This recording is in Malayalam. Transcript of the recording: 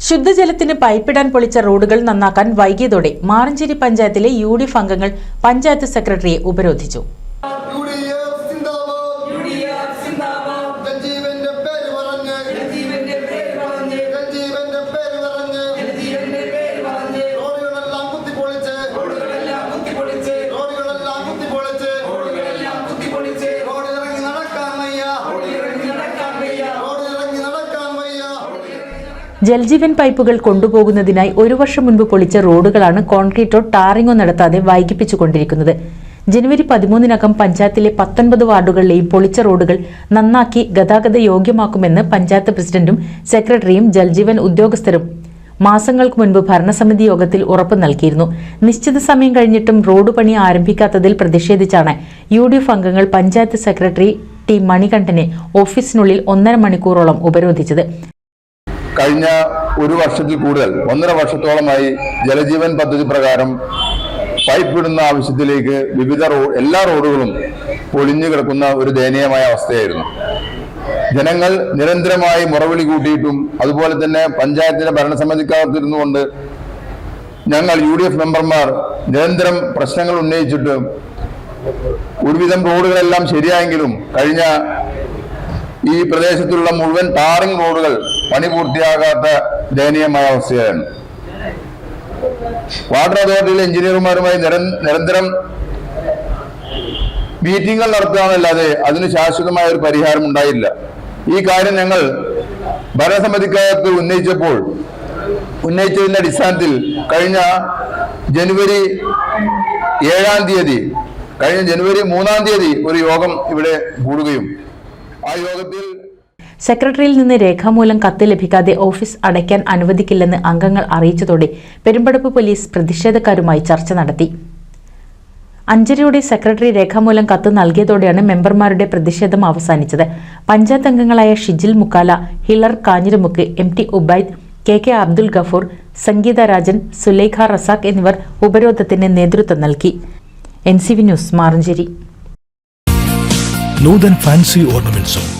ശുദ്ധജലത്തിന് പൈപ്പിടാൻ പൊളിച്ച റോഡുകൾ നന്നാക്കാൻ വൈകിയതോടെ മാറഞ്ചേരി പഞ്ചായത്തിലെ യു ഡി എഫ് അംഗങ്ങൾ പഞ്ചായത്ത് സെക്രട്ടറിയെ ഉപരോധിച്ചു ജൽജീവൻ പൈപ്പുകൾ കൊണ്ടുപോകുന്നതിനായി ഒരു വർഷം മുൻപ് പൊളിച്ച റോഡുകളാണ് കോൺക്രീറ്റോ ടാറിങ്ങോ നടത്താതെ വൈകിപ്പിച്ചുകൊണ്ടിരിക്കുന്നത്. ജനുവരി പതിമൂന്നിനകം പഞ്ചായത്തിലെ പത്തൊൻപത് വാർഡുകളിലെയും പൊളിച്ച റോഡുകൾ നന്നാക്കി ഗതാഗത യോഗ്യമാക്കുമെന്ന് പഞ്ചായത്ത് പ്രസിഡന്റും സെക്രട്ടറിയും ജൽജീവൻ ഉദ്യോഗസ്ഥരും മാസങ്ങൾക്ക് മുൻപ് ഭരണസമിതി യോഗത്തിൽ ഉറപ്പ് നൽകിയിരുന്നു. നിശ്ചിത സമയം കഴിഞ്ഞിട്ടും റോഡ് പണി ആരംഭിക്കാത്തതിൽ പ്രതിഷേധിച്ചാണ് യു ഡി എഫ് അംഗങ്ങൾ പഞ്ചായത്ത് സെക്രട്ടറി ടി മണികണ്ഠനെ ഓഫീസിനുള്ളിൽ ഒന്നര മണിക്കൂറോളം ഉപരോധിച്ചത്. കഴിഞ്ഞ ഒരു വർഷത്തിൽ കൂടുതൽ ഒന്നര വർഷത്തോളമായി ജലജീവൻ പദ്ധതി പ്രകാരം പൈപ്പ് ഇടുന്ന ആവശ്യത്തിലേക്ക് വിവിധ റോ എല്ലാ റോഡുകളും പൊളിഞ്ഞു കിടക്കുന്ന ഒരു ദയനീയമായ അവസ്ഥയായിരുന്നു. ജനങ്ങൾ നിരന്തരമായി മുറവിളി കൂട്ടിയിട്ടും അതുപോലെ തന്നെ പഞ്ചായത്തിന്റെ ഭരണസമിതിക്കകത്തിരുന്നുകൊണ്ട് ഞങ്ങൾ യു ഡി എഫ് മെമ്പർമാർ നിരന്തരം പ്രശ്നങ്ങൾ ഉന്നയിച്ചിട്ട് ഒരുവിധം റോഡുകളെല്ലാം ശരിയായെങ്കിലും കഴിഞ്ഞ ഈ പ്രദേശത്തുള്ള മുഴുവൻ ടാറിംഗ് റോഡുകൾ പണി പൂർത്തിയാകാത്ത ദയനീയമായ അവസ്ഥയാണ് വാട്ടർ അതോറിറ്റിയിലെ എഞ്ചിനീയർമാരുമായി നിരന്തരം മീറ്റിംഗുകൾ നടത്തുകയാണല്ലാതെ അതിന് ശാശ്വതമായ ഒരു പരിഹാരം ഉണ്ടായില്ല. ഈ കാര്യം ഞങ്ങൾ ഭരണസമിതിക്കകത്ത് ഉന്നയിച്ചപ്പോൾ ഉന്നയിച്ചതിന്റെ അടിസ്ഥാനത്തിൽ കഴിഞ്ഞ ജനുവരി ഏഴാം തീയതി കഴിഞ്ഞ ജനുവരി മൂന്നാം തീയതി ഒരു യോഗം ഇവിടെ കൂടുകയും. ആ യോഗത്തിൽ സെക്രട്ടറിയിൽ നിന്ന് രേഖാമൂലം കത്ത് ലഭിക്കാതെ ഓഫീസ് അടയ്ക്കാൻ അനുവദിക്കില്ലെന്ന് അംഗങ്ങൾ അറിയിച്ചതോടെ പെരുമ്പടപ്പ് പോലീസ് പ്രതിഷേധക്കാരുമായി ചർച്ച നടത്തി. അഞ്ചരയുടെ സെക്രട്ടറി രേഖാമൂലം കത്ത് നൽകിയതോടെയാണ് മെമ്പർമാരുടെ പ്രതിഷേധം അവസാനിച്ചത്. പഞ്ചായത്ത് അംഗങ്ങളായ Shijil Mukkala Hiler Kanjiramukku M T Ubaid K K Abdul Gafoor Sangeetha Rajan Sulaikha Razak എന്നിവർ ഉപരോധത്തിന് നേതൃത്വം നൽകി. N C V news Maranchery. Nuthan fancy ഓർണമെന്റ്സും